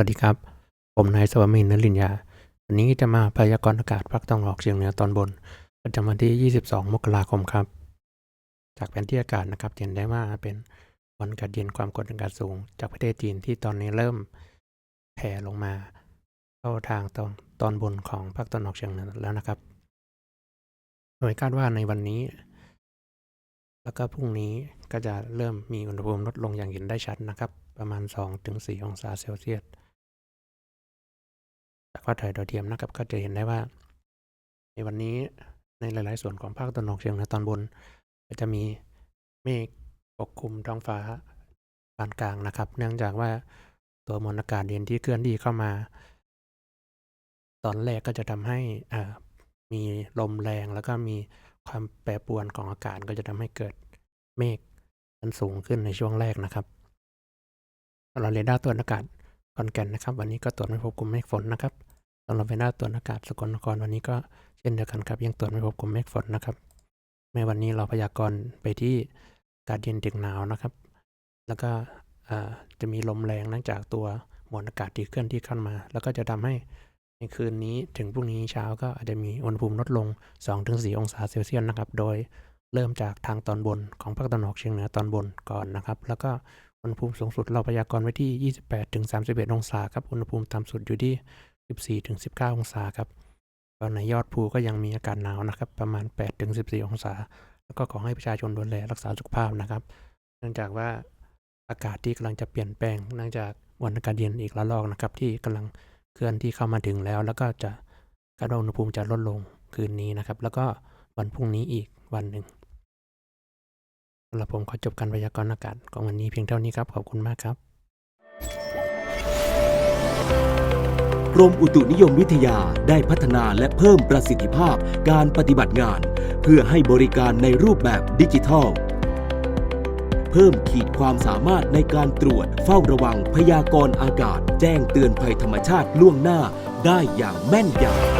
วัสดีครับ ผมนายสวามินทร์นลินยา วันนี้จะมาพยากรณ์อากาศภาคตะวันออกเฉียงเหนือตอนบน ประจำวันที่ 22 มกราคมครับ จากแผนที่อากาศนะครับเห็นได้ว่าเป็นวันอากาศเย็นความกดอากาศสูง จากประเทศจีนที่ตอนนี้เริ่มแผ่ลงมา เข้าทางตอนตอนบนของภาคตะวันออกเฉียงเหนือแล้วนะครับ โดยคาดว่าในวันนี้ แล้วก็พรุ่งนี้ก็จะเริ่มมีอุณหภูมิลดลงอย่างเห็นได้ชัดนะครับประมาณ 2-4 องศาเซลเซียส จากภาพถ่ายดาวเทียมนะครับก็จะเห็นได้ว่า ในวันนี้ในหลาย ๆ ส่วนของภาคตะวันออกเฉียงเหนือตอนบน ก็จะมีเมฆปกคลุมท้องฟ้าปานกลางนะครับ เนื่องจากว่าตัวมวลอากาศเย็นที่เคลื่อนที่เข้ามา ตอนแรกก็จะทำให้อ่ามีลมแรงแล้วก็มีความแปรปรวนของอากาศก็จะทำให้เกิดเมฆมันสูงขึ้นในช่วงแรกนะครับเราเรดาร์ตรวจอากาศ ขอนแก่นนะครับ วันนี้ก็ตรวจไม่พบกลุ่มเมฆฝนนะครับสำหรับเวลาตรวจอากาศสกลนครวันนี้ก็เช่นเดียวกันครับ ยังตรวจไม่พบกลุ่มเมฆฝนนะครับในวันนี้เราพยากรณ์ไปที่อากาศเย็นถึงหนาวนะครับ แล้วก็จะมีลมแรงเนื่องจากตัวมวลอากาศที่เคลื่อนที่เข้ามา แล้วก็จะทำให้ในคืนนี้ถึงพรุ่งนี้เช้าก็อาจจะมีอุณหภูมิลดลง 2-4 องศาเซลเซียสนะครับ โดยเริ่มจากทางตอนบนของภาคตะวันออกเฉียงเหนือตอนบนก่อนนะครับ แล้วก็ อุณหภูมิสูงสุดเราพยากรณ์ไว้ที่ 28-31 องศาครับ อุณหภูมิต่ำสุดอยู่ที่ 14-19 องศาครับตอนในยอดภูก็ยังมีอากาศหนาวนะครับ ประมาณ 8-14 องศา แล้วก็ขอให้ประชาชนดูแลรักษาสุขภาพนะครับ เนื่องจากว่าอากาศที่กำลังจะเปลี่ยนแปลงเนื่องจากมวลอากาศเย็นอีกระลอกนะครับ ที่กำลังเคลื่อนที่เข้ามาถึงแล้ว แล้วก็จะคาดว่าอุณหภูมิจะลดลงคืนนี้นะครับ แล้วก็วันพรุ่งนี้อีกวันหนึ่ง สำหรับผมขอจบการพยากรณ์อากาศของวันนี้เพียงเท่านี้ครับ ขอบคุณมากครับ กรมอุตุนิยมวิทยาได้พัฒนาและเพิ่มประสิทธิภาพการปฏิบัติงาน เพื่อให้บริการในรูปแบบดิจิทัล เพิ่มขีดความสามารถในการตรวจเฝ้าระวังพยากรณ์อากาศ แจ้งเตือนภัยธรรมชาติล่วงหน้าได้อย่างแม่นยำ